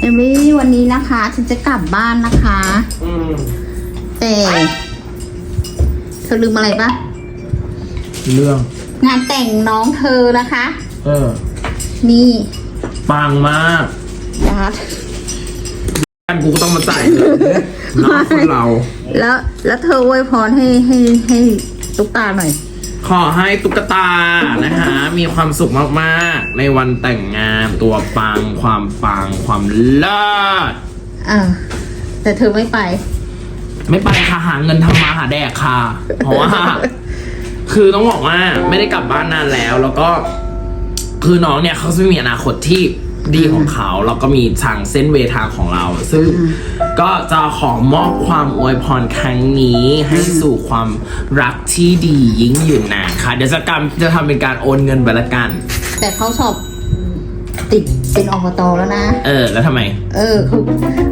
เอมลี่วันนี้นะคะ ฉันจะกลับบ้านนะคะ อืมแต่เธอลืมอะไรปะเรื่อง งานแต่งน้องเธอนะคะ เออ นี่ปังมากยัดอันกูก็ต้องมาจ่ายเลยน้องคนเรา แล้วแล้วเธออวยพรให้ให้ให้ตุ๊กตาหน่อย ขอให้ตุ๊กตานะคะ มีความสุขมากๆ ในวันแต่งงานตัวปัง ความปัง ความเลิศอ่าแต่เธอไม่ไป ไม่ไปค่ะหาเงินทำมาหาแดกค่ะ เพราะว่า คือต้องบอกว่าไม่ได้กลับบ้านนานแล้ว แล้วก็ คือน้องเนี่ยเขาจะมีอนาคตที่ ดีของเขาแล้วก็มีทางเส้นเวทางของเรา ซึ่งก็จะขอมอบความอวยพรครั้งนี้ให้สู่ความรักที่ดียิ่งยืนนานค่ะ เดี๋ยวจะกรรมจะทำเป็นการโอนเงินไปละกัน แต่เขาสอบติดเป็นอบตแล้วนะ เออ แล้วทำไม เออเขา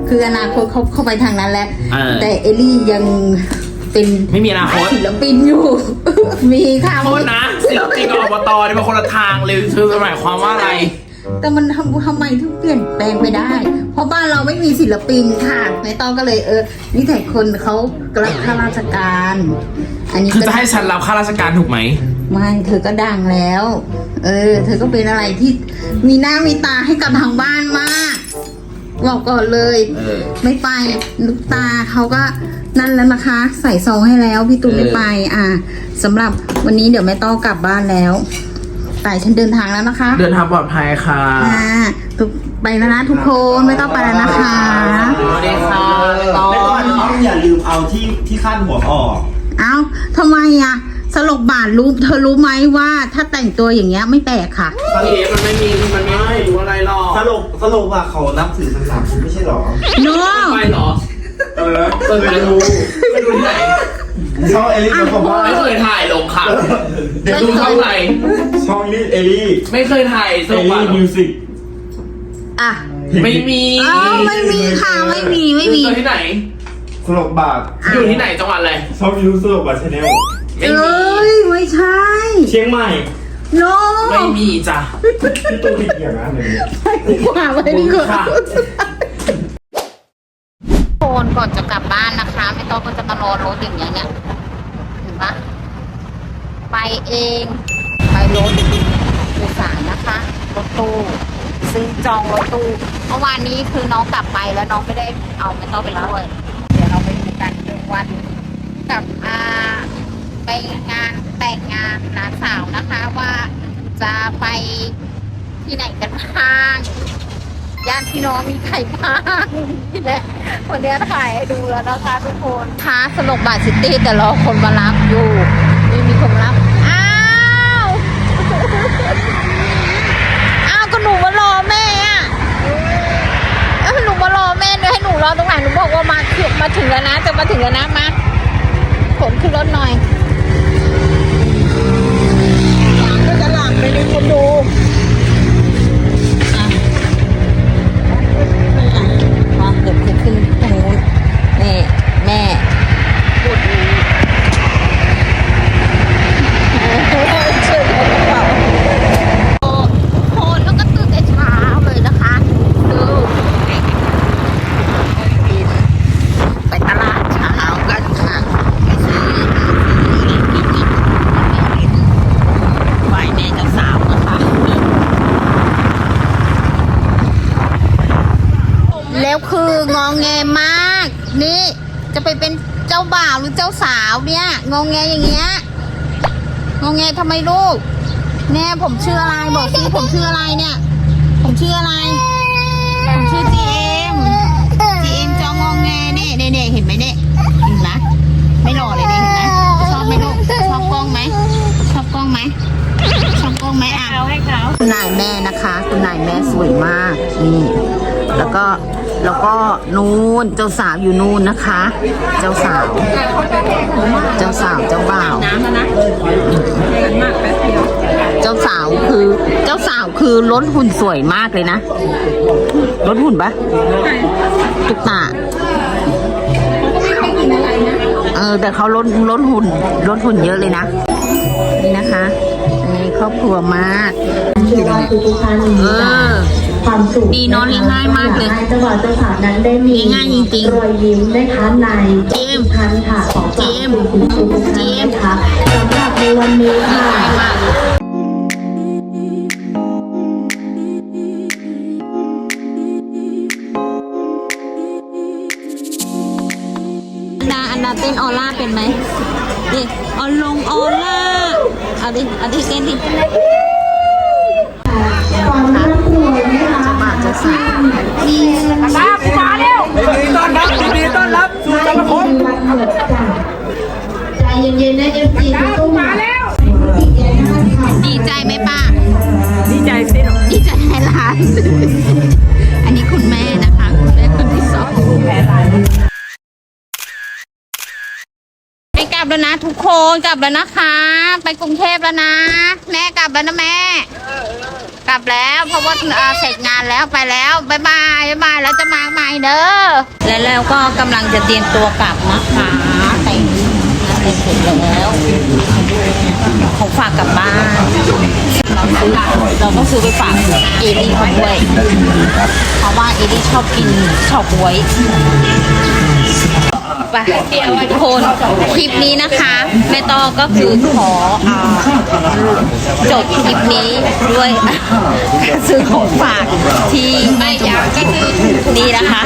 คืออนาคตเขาเข้าไปทางนั้นแล้วเออ แต่เอลลี่ยังเป็นไม่มีอนาคตศิลปินอยู่ มีค่ะ โทษนะศิลปินกับอบตเนี่ยเป็นคนละทางเลยคือหมายความว่าอะไร แต่มันทำทำไมถึงเปลี่ยนแปลงไปได้ เพราะบ้านเราไม่มีศิลปินค่ะในต้องก็เลยเออนี่แต่คนเขารับข้าราชการ อันนี้คือก็จะให้ฉันรับข้าราชการถูกไหม ไม่เธอก็ดังแล้ว เออ เธอก็เป็นอะไรที่มีหน้ามีตาให้กับทางบ้านมากบอกก่อนเลย เออ ไม่ไปลูกตาเขาก็นั่นแล้วนะคะ ใส่ซองให้แล้วพี่ตูนเออไม่ไป อ่าสำหรับวันนี้เดี๋ยวแม่ต้อกลับบ้านแล้ว แต่ฉันเดินทางแล้วนะคะ เดินทางปลอดภัยค่ะอ่าทุกไปแล้วนะทุกคนไม่ต้องไปแล้วนะคะ สวัสดีค่ะแล้วก็น้องอย่าลืมเอาที่ที่ขั้นหัวออก เอ้าทำไมอะสลบบาทรู้เธอรู้ไหมว่าถ้าแต่งตัวอย่างเงี้ยไม่แปลกค่ะพี่เอมันไม่มีมันไม่รู้อะไรหรอกสรุปสรุปว่าเขานับถือศาสนาพุทธไม่ใช่หรอโน้ไปเหรอ เออ เปิดไปดูไปดูที่ไหน ช่องเอลี่เขาบอกว่าไม่เคยถ่ายลงค่ะ เดี๋ยวดูดูช่องไหนช่องนี้เอลี่ไม่เคยถ่ายสเอนุกอะลี่มิวสิกอะไม่มีเอ้าไม่มีค่ะไม่มีไม่มีดูที่ไหน สลบบาทอยู่ที่ไหนจังหวัดอะไรช่องยูทูบสลบบาทชาแนลไม่เอมี้ยไม่ใช่ เชียงใหม่โน้ไม่มีจ้ะ พี่ตัวผิดอย่างนั้นเลยว่าไปดีกว่าค่ะโคนก่อนจะกลับบ้านนะคะ ต้องก็จะมารอรถอย่างเงี้ยเนี่ยเห็นปะไปเอง ไปรถโดยสารนะคะ รถตู้ซื้อจองรถตู้เมื่อวานนี้คือน้องกลับไปแล้วน้องไม่ได้เอาไม่ต้องไปด้วยเดี๋ยวเราไปดูกันเรื่องวันกับอาไปงานแต่งงานหลานสาวนะคะว่าจะไปที่ไหนกันบ้าง พี่น้องมีใครบ้านี่แหละวันนี้ถ่ายให้ดูแล้วนะคะทุกคนท้าสนุกบาทซิตี้แต่รอคนมารับอยู่ไม่มีคนมารับอ้าวอ้าวก็หนูมารอแม่อะหนูมารอแม่ด้วยให้หนูรอตรงไหนหนูบอกว่ามาถึงมาถึงแล้วนะจะมาถึงแล้วนะมาขนขึ้นรถหน่อยก็จะหลังไปดูคนดูอะมาเดี๋ยวขึ้นขึ้นตรงนู้นนี่แม่พูดดีเชื่อในกระเป๋า โคนแล้วก็ตื่นแต่เช้าเลยนะคะดูไปตลาดเช้ากันค่ะไปซื้อกินกินไหวแม่เจะสาวนะคะแล้วคืององแงมาก นี่จะไปเป็นเจ้าบ่าวหรือเจ้าสาวเนี่ยงองแงอย่างเงี้ยงองแงทำไมลูกแน่ผมชื่ออะไรบอกสิผมชื่ออะไรเนี่ย ผมชื่ออะไร ผมชื่อจีเอ็มจีเอ็มจองงองแงเนี่ยเด็กๆเห็นไหมเนี่ยเห็นไหมไม่หล่อเลยเนี่ยเห็นไหมชอบไหมลูกชอบกล้องไหมชอบกล้องไหมชอบกล้องไหมอะคุณนายแม่นะคะ คุณนายแม่สวยมากนี่แล้วก็ แล้วก็นู่นเจ้าสาวอยู่นู่นนะคะ เจ้าสาว เจ้าสาวเจ้าบ่าวเจ้าสาวคือเจ้าสาวคือรถหุ่นสวยมากเลยนะรถหุ่นปะตุ๊กตาเออแต่เขาลดลดหุ่นลดหุ่นเยอะเลยนะ นี่นะคะนี่ครอบครัวมากเชื่อว่าทุกๆท่านเออ ความสุขดีเนอะเลี้ยงง่ายมากเลยอให้เจ้าบ่าวเจ้าสาวนั้นได้มีเลี้ยงง่ายจริงๆรอยยิ้มนะคะในเจมส์ทุกๆท่านค่ะขอฝากเจมส์คุณครูทุกท่านนะคะสำหรับในวันนี้ค่ะง่ายมากอันดาอันดาเต้นออร่าเป็นไหมดิออลงออร่า เอาดิ เอาดิเต้นดิความ ร่ำรวยนะคะจะบาดจะสามีเงินมาแล้วยินดีต้อนรับยินดีต้อนรับสู่จักรภพวันเกิดจ้ะใจเย็นๆนะเอฟซีทุกๆมาแล้วดีใจไหมป้า ดีใจสิดีใจให้หลานอันนี้คุณแม่นะคะ คุณแม่คนที่สองไปกลับแล้วนะทุกคนกลับแล้วนะคะ ไปกรุงเทพแล้วนะ แม่กลับแล้วนะแม่ กลับแล้วเพราะว่าเสร็จงานแล้วไปแล้วบายบายบายบายแล้วจะมาใหม่เด้อและแล้วก็กำลังจะเตรียมตัวกลับนะคะแต่งแต่งเสร็จแล้วของฝากกลับบ้านเราต้องซื้อไปฝากเอลี่เขาด้วยเพราะว่าเอลี่ชอบกินเฉาก๊วยไปทุกคนคลิปนี้นะคะ แม่ตอก็คือขออา จบคลิปนี้ด้วยซื้อของฝากที่ไม่ยากก็คือนี่นะคะ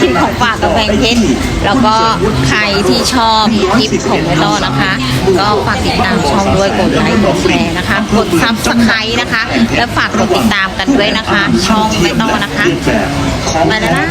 คลิปของฝากกับแพงเพชรแล้วก็ใครที่ชอบคลิปของแม่ต้อนะคะ ก็ฝากติดตามช่องด้วยกดไลค์กดแชร์นะคะ กดซับสไครต์นะคะ และฝากกดติดตามกันด้วยนะคะ ช่องแม่ต้อนะคะไปแล้วนะ